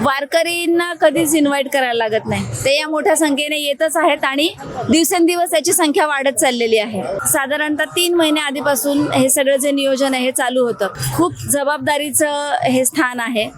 वारकरींना कधीच इन्व्हाइट करायला लागत नाही. ते या मोठ्या संख्येने येतच आहेत आणि दिवसेंदिवस याची संख्या वाढत चाललेली आहे. साधारणतः तीन महिने आधीपासून हे सगळं जे नियोजन आहे हे चालू होतं. खूप जबाबदारीचं हे स्थान आहे.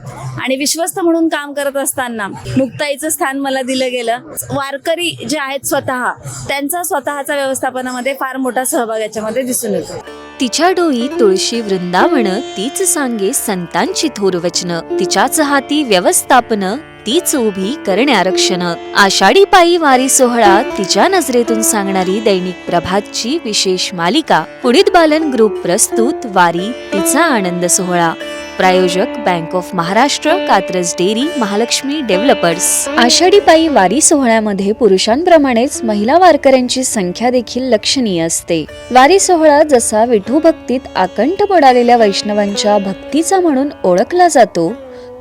आणि विश्वस्त म्हणून काम करत असताना मुक्ताईचं स्थान मला दिलं गेलं. वारकरी जे आहेत स्वतः त्यांचा स्वतःचा व्यवस्थापनामध्ये फार मोठा सहभाग याच्यामध्ये दिसून येतो. तिच्या डोई तुळशी वृंदावन तीच सांगे संतांची थोर वचन. तिच्याच हाती व्यवस्थापन तीच उभी करणे आरक्षण. आषाढी पायी वारी सोहळा तिच्या नजरेतून सांगणारी दैनिक प्रभातची विशेष मालिका. पुढील बालन ग्रुप प्रस्तुत वारी तिचा आनंद सोहळा. प्रायोजक bank of Maharashtra Katraj dairy Mahalaxmi developers Ashadhi पायी वारी सोहळ्यामध्ये पुरुषांप्रमाणेच महिला वारकऱ्यांची संख्या देखील लक्षणीय असते. वारी सोहळा जसा विठू भक्तीत आकंठ पडालेल्या वैष्णवांच्या भक्तीचा म्हणून ओळखला जातो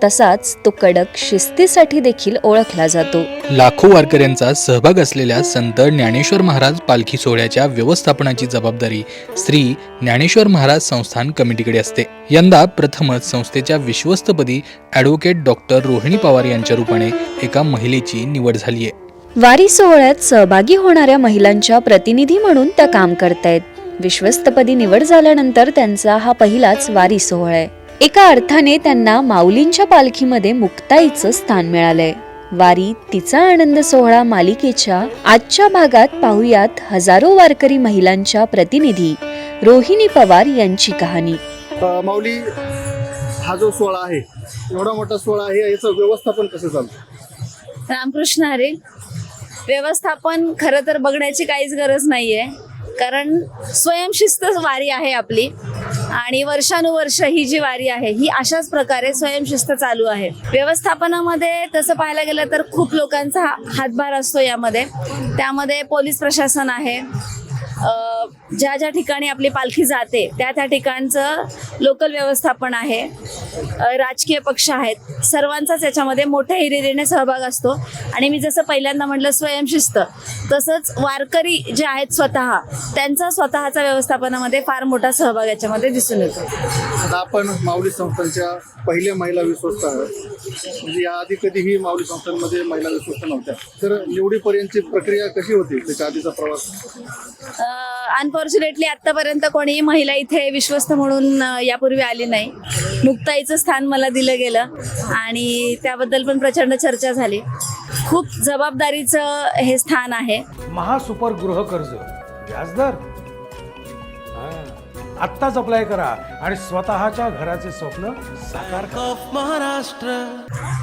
तसाच तो कडक शिस्तीसाठी देखील ओळखला जातो. लाखो वारकऱ्यांचा सहभाग असलेल्या संत ज्ञानेश्वर महाराज पालखी सोहळ्याच्या व्यवस्थापनाची जबाबदारी श्री ज्ञानेश्वर महाराज संस्थान कमिटीकडे असते. यंदा प्रथमच संस्थेच्या विश्वस्तपदी ॲडव्होकेट डॉक्टर रोहिणी पवार यांच्या रूपाने एका महिलेची निवड झाली आहे वारी सोहळ्यात सहभागी होणाऱ्या महिलांच्या प्रतिनिधी म्हणून त्या काम करतायत. विश्वस्तपदी निवड झाल्यानंतर त्यांचा हा पहिलाच वारी सोहळा आहे. एका अर्थाने त्यांना माऊलींच्या पालखीमध्ये मुक्ताईचं स्थान मिळालंय. वारी तिचा आनंद सोहळा मालिकेच्या आजच्या भागात पाहुयात हजारो वारकरी महिलांच्या प्रतिनिधी रोहिणी पवार यांची कहाणी. माऊली हा जो सोहळा आहे एवढा मोठा सोहळा आहे याचं व्यवस्थापन कसं चालतं रामकृष्ण हरे व्यवस्थापन खरं तर बघण्याची काहीच गरज नाहीये. कारण स्वयंशिस्त वारी आहे आपली. आणि वर्षानुवर्ष ही जी वारी आहे ही अशाच प्रकारे स्वयंशिस्त चालू आहे. व्यवस्थापनामध्ये तसं पाहायला गेलं तर खूप लोकांचा हा- हातभार असतो यामध्ये. त्यामध्ये पोलीस प्रशासन आहे. ज्या ज्या ठिकाणी आपली पालखी जाते त्या त्या ठिकाणचं लोकल व्यवस्थापन आहे. राजकीय पक्ष आहेत. सर्वांचाच याच्यामध्ये मोठ्या हिरिरीने सहभाग असतो. आणि मी जसं पहिल्यांदा म्हटलं स्वयंशिस्त तसंच वारकरी जे आहेत स्वतः त्यांचा स्वतःचा व्यवस्थापनामध्ये फार मोठा सहभाग याच्यामध्ये दिसून येतो. आता आपण माऊली संस्थांच्या पहिल्या महिला विश्वस्त म्हणजे याआधी कधीही माऊली संस्थांमध्ये महिला विश्वस्त नव्हत्या. तर निवडीपर्यंतची प्रक्रिया कशी होती? त्याच्या आधीचा प्रवास? अनफॉर्च्युनेटली आत्तापर्यंत कोणीही महिला इथे विश्वस्त म्हणून यापूर्वी आली नाही. मुक्ताईचं स्थान मला दिलं गेलं आणि त्याबद्दल पण प्रचंड चर्चा झाली. खूप जबाबदारीचं हे स्थान आहे. महासुपर गृह कर्ज व्याजदर? हा. आत्ताच अप्लाय करा आणि स्वतःच्या घराचे स्वप्न साकार करा.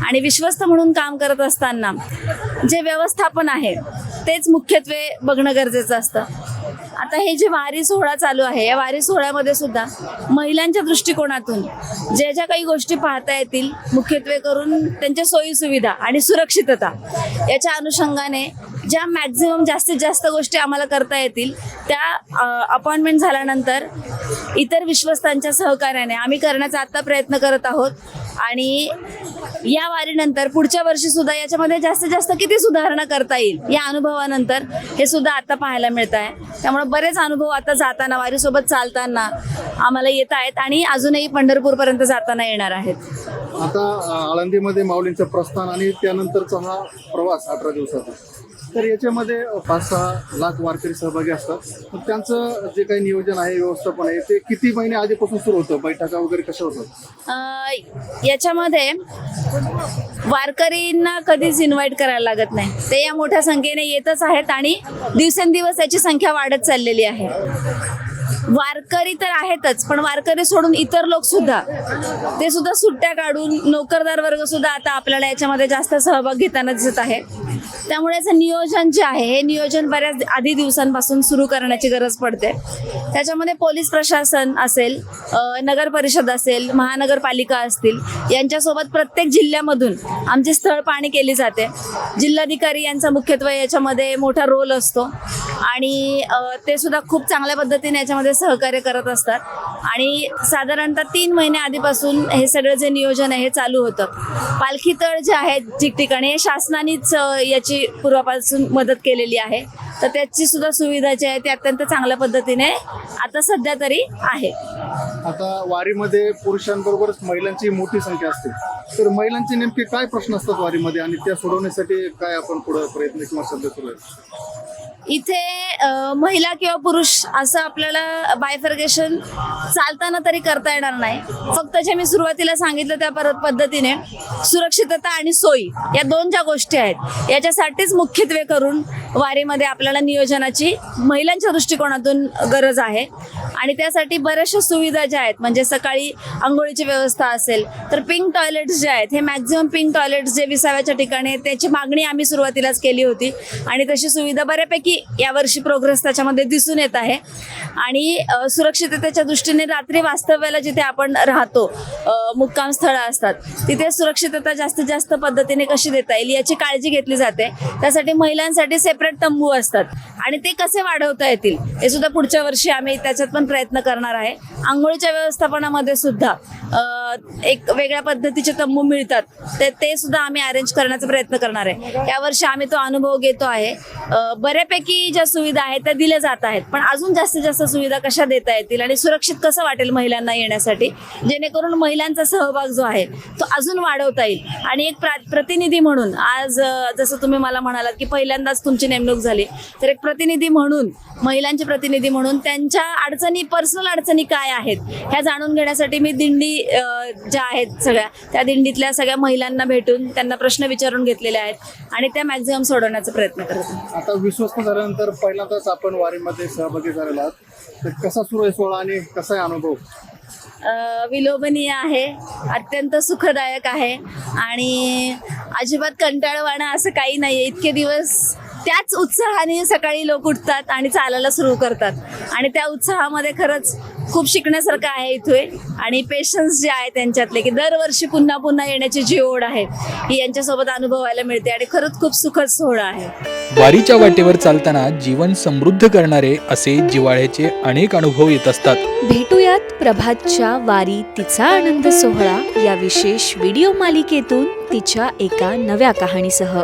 आणि विश्वस्त म्हणून काम करत असताना जे व्यवस्थापन आहे तेच मुख्यत्वे बघणं गरजेचं असतं. आता हे जे वारी सोहळा चालू आहे या वारी सोहळ्यामध्ये सुद्धा महिलांच्या दृष्टिकोनातून ज्या ज्या काही गोष्टी पाहता येतील मुख्यत्वे करून त्यांच्या सोयी सुविधा आणि सुरक्षितता याच्या अनुषंगाने ज्या मॅक्झिमम जास्तीत जास्त गोष्टी आम्हाला करता येतील त्या अपॉइंटमेंट झाल्यानंतर इतर विश्वस्तांच्या सहकार्याने आम्ही करण्याचा आत्ता प्रयत्न करत आहोत. आणि या वारीनंतर पुढच्या वर्षी सुद्धा याच्यामध्ये जास्तीत जास्त किती सुधारणा करता येईल या अनुभवानंतर हे सुद्धा आता पाहायला मिळत आहे त्यामुळे बरेच अनुभव आता जाताना वारीसोबत चालताना आम्हाला येत आहेत आणि अजूनही पंढरपूरपर्यंत जाताना येणार आहेत. आता आळंदीमध्ये माऊलींचं प्रस्थान आणि त्यानंतरचा हा प्रवास अठरा दिवसाचा. तर याच्यामध्ये पाच सहा लाख वारकरी सहभागी असतात. तर त्यांचं जे काही नियोजन आहे व्यवस्थापन आहे ते किती महिने आधीपासून सुरू होतं? बैठका वगैरे कशा होतात? अं, याच्यामध्ये वारकरींना कधीच इन्व्हाइट करायला लागत नाही. ते या मोठ्या संख्येने येतच आहेत आणि दिवसेंदिवस याची संख्या वाढत चाललेली आहे. वारकरी तर आहेतच पण वारकरी सोडून इतर लोक सुद्धा ते सुद्धा सुट्ट्या काढून नोकरदार वर्ग सुद्धा आता आपल्याला याच्यामध्ये जास्त सहभाग घेताना दिसत आहे त्यामुळे याचं नियोजन जे आहे हे नियोजन बऱ्याच आधी दिवसांपासून सुरू करण्याची गरज पडते. त्याच्यामध्ये पोलीस प्रशासन असेल नगर परिषद असेल महानगरपालिका असतील यांच्यासोबत प्रत्येक जिल्ह्यामधून आमची स्थळ पाहणी केली जाते. जिल्हाधिकारी यांचा मुख्यत्वे याच्यामध्ये मोठा रोल असतो आणि ते सुद्धा खूप चांगल्या पद्धतीने याच्यामध्ये सहकार्य करत असतात. आणि साधारणतः तीन महिने आधीपासून हे सगळं जे नियोजन आहे हे चालू होतं. पालखी तळ जे आहेत ठिकठिकाणी हे शासनानेच याची त्यांची पूर्वापासून मदत केलेली आहे. तर त्याची सुद्धा सुविधा जी आहे ती अत्यंत चांगल्या पद्धतीने आता सध्या तरी आहे. आता वारीमध्ये पुरुषांबरोबरच महिलांची मोठी संख्या असते. तर महिलांचे नेमके काय प्रश्न असतात वारीमध्ये आणि त्या सोडवण्यासाठी काय आपण पुढे प्रयत्न किंवा सध्या सुरू इथे महिला किंवा पुरुष असं आपल्याला बायफर्गेशन चालताना तरी करता येणार नाही. फक्त जे मी सुरुवातीला सांगितलं त्या परत पद्धतीने सुरक्षितता आणि सोयी या दोन ज्या गोष्टी आहेत याच्यासाठीच मुख्यत्वे करून वारीमध्ये आपल्याला नियोजनाची महिलांच्या दृष्टिकोनातून गरज आहे. आणि त्यासाठी बऱ्याचशा सुविधा ज्या आहेत म्हणजे सकाळी आंघोळीची व्यवस्था असेल तर पिंक टॉयलेट्स जे आहेत हे मॅक्झिमम पिंक टॉयलेट्स जे विसाव्याच्या ठिकाणी आहेत त्याची मागणी आम्ही सुरुवातीलाच केली होती. आणि तशी सुविधा बऱ्यापैकी यावर्षी प्रोग्रेस त्याच्यामध्ये दिसून येत आहे. आणि सुरक्षिततेच्या दृष्टीने रात्री वास्तव्याला जिथे आपण राहतो मुक्काम स्थळं असतात तिथे सुरक्षितता जास्तीत जास्त पद्धतीने कशी देता येईल याची काळजी घेतली जाते. त्यासाठी महिलांसाठी सेपरेट तंबू असतात. आणि ते कसे वाढवता येतील हे सुद्धा पुढच्या वर्षी आम्ही त्याच्यात पण प्रयत्न करणार आहे. आंघोळीच्या व्यवस्थापनामध्ये सुद्धा एक वेगळ्या पद्धतीचे तंबू मिळतात. ते ते सुद्धा आम्ही अरेंज करण्याचा प्रयत्न करणार आहे. यावर्षी आम्ही तो अनुभव घेतो आहे. बऱ्यापैकी ज्या सुविधा आहेत त्या दिल्या जात आहेत. पण अजून जास्तीत जास्त सुविधा कशा देता येतील आणि सुरक्षित कसं वाटेल महिलांना येण्यासाठी? जेणेकरून महिलांचा सहभाग जो आहे तो अजून वाढवता येईल. आणि एक प्रा- प्रतिनिधी म्हणून आज जसं तुम्ही मला म्हणालात की पहिल्यांदाच तुमची नेमणूक झाली तर एक प्रतिनिधी म्हणून महिलांचे प्रतिनिधी म्हणून त्यांच्या अडचणी पर्सनल अडचणी काय आहेत ह्या जाणून घेण्यासाठी मी दिंडी ज्या आहेत सगळ्या त्या दिंडीतल्या सगळ्या महिलांना भेटून त्यांना प्रश्न विचारून घेतलेले आहेत आणि त्या मॅक्झिमम सोडवण्याचा प्रयत्न करत आता विश्वस्त झाल्यानंतर पहिल्यांदाच आपण वारीमध्ये सहभागी झालेला आहात. तर कसा सुरू आहे सोहळा आणि कसा आहे अनुभव? विलोभनीय आहे अत्यंत सुखदायक आहे आणि अजिबात कंटाळवाणं असं काही नाही आहे इतके दिवस त्याच उत्साहाने सकाळी लोक उठतात आणि चालायला सुरू करतात. आणि त्या उत्साहामध्ये खरंच खूप शिकण्यासारखं आहे इथे. आणि पेशन्स जे आहे त्यांच्यातले की दरवर्षी पुन्हा पुन्हा येण्याची जी ओढ आहे ही यांच्यासोबत अनुभवायला मिळते आणि खरंच खूप सुखद सोहळा आहे. वारीच्या वाटेवर चालताना जीवन समृद्ध करणारे असे जिवाळ्याचे अनेक अनुभव येत असतात. भेटूयात प्रभातच्या वारी तिचा आनंद सोहळा या विशेष व्हिडिओ मालिकेतून तिच्या एका नव्या कहाणीसह.